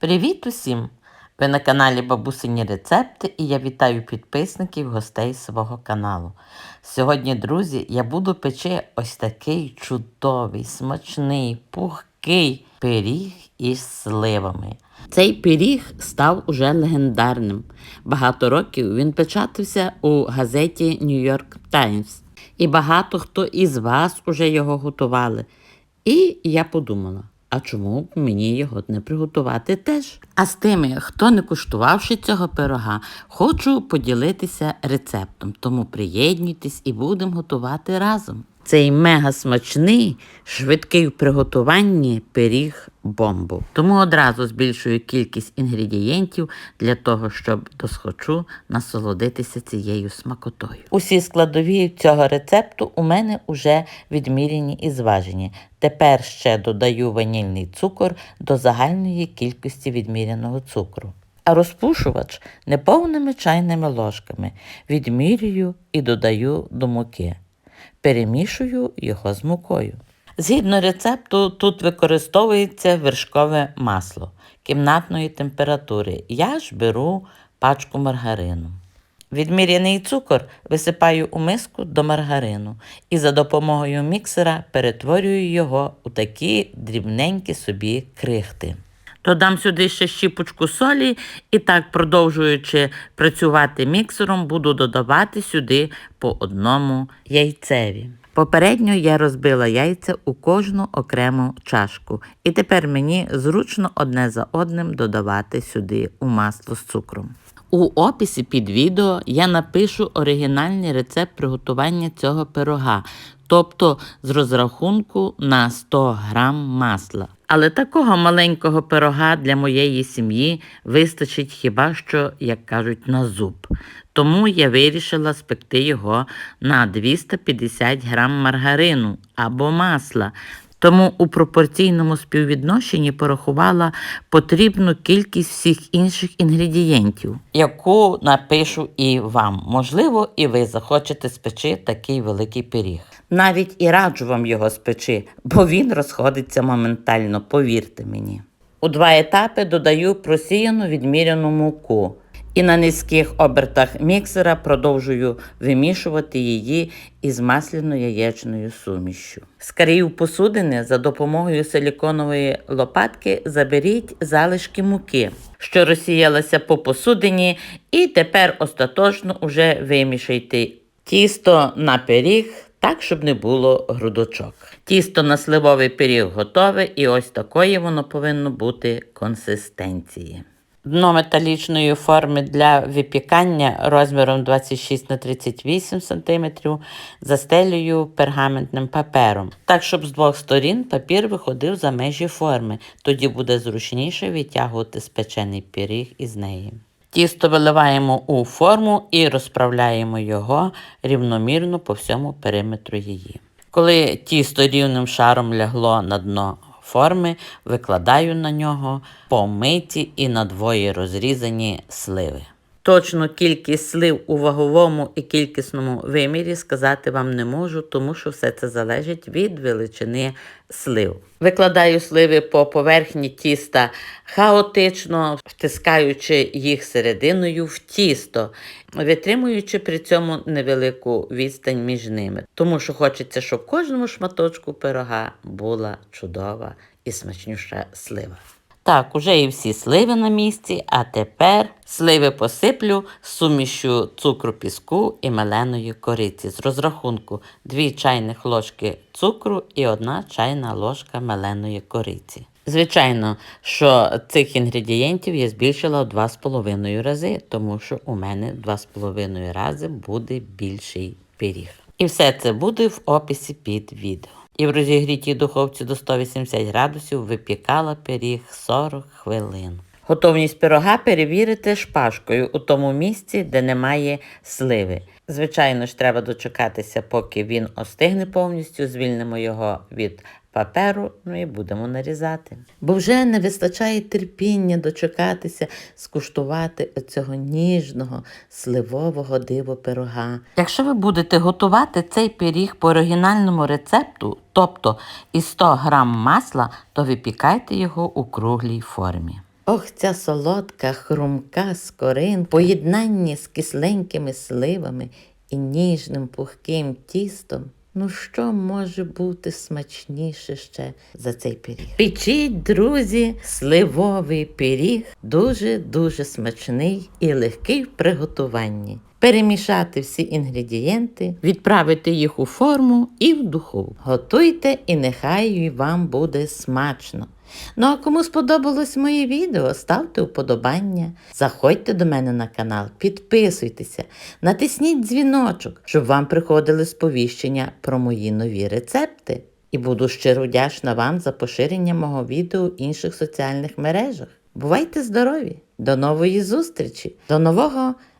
Привіт усім! Ви на каналі Бабусині Рецепти і я вітаю підписників гостей свого каналу. Сьогодні, друзі, я буду печи ось такий чудовий, смачний, пухкий пиріг із сливами. Цей пиріг став уже легендарним. Багато років він печатався у газеті New York Times. І багато хто із вас уже його готували. І я подумала, а чому б мені його не приготувати теж? А з тими, хто не куштувавши цього пирога, хочу поділитися рецептом. Тому приєднуйтесь і будемо готувати разом. Цей мега смачний, швидкий в приготуванні пиріг бомбу. Тому одразу збільшую кількість інгредієнтів для того, щоб досхочу насолодитися цією смакотою. Усі складові цього рецепту у мене вже відміряні і зважені. Тепер ще додаю ванільний цукор до загальної кількості відміряного цукру. А розпушувач неповними чайними ложками відмірюю і додаю до муки. Перемішую його з мукою. Згідно рецепту, тут використовується вершкове масло кімнатної температури. Я ж беру пачку маргарину. Відміряний цукор висипаю у миску до маргарину і за допомогою міксера перетворюю його у такі дрібненькі собі крихти. Додам сюди ще щіпочку солі і так, продовжуючи працювати міксером, буду додавати сюди по одному яйцеві. Попередньо я розбила яйця у кожну окрему чашку, і тепер мені зручно одне за одним додавати сюди у масло з цукром. У описі під відео я напишу оригінальний рецепт приготування цього пирога, тобто з розрахунку на 100 грам масла. Але такого маленького пирога для моєї сім'ї вистачить хіба що, як кажуть, на зуб. Тому я вирішила спекти його на 250 грам маргарину або масла. Тому у пропорційному співвідношенні порахувала потрібну кількість всіх інших інгредієнтів, яку напишу і вам. Можливо, і ви захочете спечи такий великий пиріг. Навіть і раджу вам його спечи, бо він розходиться моментально, повірте мені. У два етапи додаю просіяну відміряну муку. І на низьких обертах міксера продовжую вимішувати її із масляно-яєчною сумішю. З країв посудини за допомогою силіконової лопатки заберіть залишки муки, що розсіялася по посудині, і тепер остаточно уже вимішайте тісто на пиріг. Так, щоб не було грудочок. Тісто на сливовий пиріг готове, і ось такої воно повинно бути консистенції. Дно металічної форми для випікання розміром 26 на 38 см застелюю пергаментним папером, так щоб з двох сторін папір виходив за межі форми, тоді буде зручніше витягувати спечений пиріг із неї. Тісто виливаємо у форму і розправляємо його рівномірно по всьому периметру її. Коли тісто рівним шаром лягло на дно форми, викладаю на нього помиті і надвоє розрізані сливи. Точну кількість слив у ваговому і кількісному вимірі сказати вам не можу, тому що все це залежить від величини слив. Викладаю сливи по поверхні тіста хаотично, втискаючи їх серединою в тісто, витримуючи при цьому невелику відстань між ними, тому що хочеться, щоб кожному шматочку пирога була чудова і смачнюща слива. Так, уже і всі сливи на місці, а тепер сливи посиплю сумішю цукру піску і меленої кориці з розрахунку 2 чайних ложки цукру і 1 чайна ложка меленої кориці. Звичайно, що цих інгредієнтів я збільшила в 2,5 рази, тому що у мене в 2,5 рази буде більший пиріг. І все це буде в описі під відео. І в розігрітій духовці до 180 градусів випікала пиріг 40 хвилин. Готовність пирога перевірити шпажкою у тому місці, де немає сливи. Звичайно ж, треба дочекатися, поки він остигне повністю, звільнимо його від паперу, ну і будемо нарізати. Бо вже не вистачає терпіння дочекатися, скуштувати цього ніжного сливового диво пирога. Якщо ви будете готувати цей пиріг по оригінальному рецепту, тобто із 100 грам масла, то випікайте його у круглій формі. Ох, ця солодка, хрумка скорин, в поєднанні з кисленькими сливами і ніжним пухким тістом. Ну що може бути смачніше ще за цей пиріг? Печіть, друзі, сливовий пиріг дуже-дуже смачний і легкий в приготуванні. Перемішати всі інгредієнти, відправити їх у форму і в духовку. Готуйте і нехай вам буде смачно. Ну а кому сподобалось моє відео, ставте вподобання, заходьте до мене на канал, підписуйтеся, натисніть дзвіночок, щоб вам приходили сповіщення про мої нові рецепти. І буду щиро вдячна вам за поширення мого відео в інших соціальних мережах. Бувайте здорові! До нової зустрічі, до нового